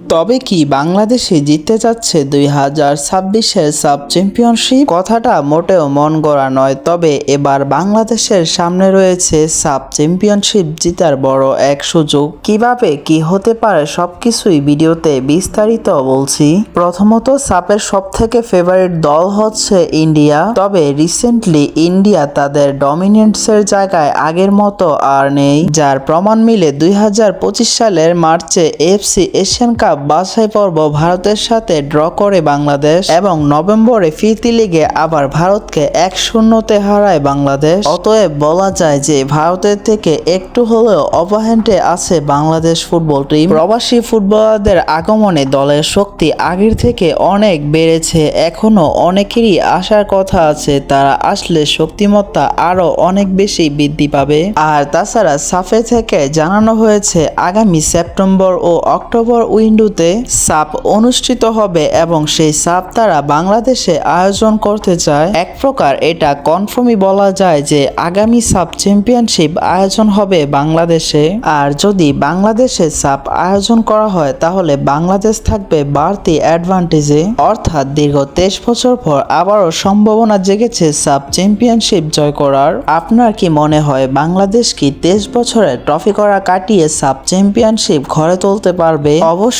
তবে কি বাংলাদেশে জিততে যাচ্ছে দুই হাজার ছাব্বিশের সাব চ্যাম্পিয়নশিপ? কথাটা মোটেও মন গড়া নয়, তবে এবার বাংলাদেশের সামনে রয়েছে সাব চ্যাম্পিয়নশিপ জিতার বড় এক সুযোগ। কীভাবে কি হতে পারে সবকিছুই ভিডিওতে বিস্তারিত বলছি। প্রথমত, সাপের সব থেকে ফেভারিট দল হচ্ছে ইন্ডিয়া। তবে রিসেন্টলি ইন্ডিয়া তাদের ডমিনেন্টসের জায়গায় আগের মতো আর নেই। যার প্রমাণ মিলে দুই হাজার পঁচিশ সালের মার্চে এফসি এশিয়ান কাপ বাছাই পর্ব ভারতের সাথে ড্র করে বাংলাদেশ এবং নভেম্বরে ফিরতি লিগে আবার ভারতকে এক শূন্যতে হারায় বাংলাদেশ। অতএব বলা যায় যে ভারতের থেকে একটু হলেও অবহেন্টে আছে বাংলাদেশ ফুটবল টিম। প্রবাসী ফুটবলারদের আগমনে দলের শক্তি আগের থেকে অনেক বেড়েছে। এখনও অনেকেরই আসার কথা আছে, তারা আসলে শক্তিমত্তা আরও অনেক বেশি বৃদ্ধি পাবে। আর তাছাড়া সাফে থেকে জানানো হয়েছে, আগামী সেপ্টেম্বর ও অক্টোবর উইন্ডোতে সাপ অনুষ্ঠিত হবে এবং সেই সাপ তারা বাংলাদেশে আয়োজন করতে চায়। এক প্রকার এটা কনফার্মই বলা যায় যে আগামী সাব চ্যাম্পিয়নশিপ আয়োজন হবে বাংলাদেশে। আর যদি বাংলাদেশে সাপ আয়োজন করা হয়, তাহলে বাংলাদেশ থাকবে বাড়তি অ্যাডভান্টেজে অর্থাৎ দীর্ঘ তেইশ বছর পর আবারও সম্ভাবনা জেগেছে সাব চ্যাম্পিয়নশিপ জয় করার। আপনার কি মনে হয়, বাংলাদেশ কি তেইশ বছরে ট্রফি করা কাটিয়ে সাব চ্যাম্পিয়নশিপ ঘরে তুলতে পারবে?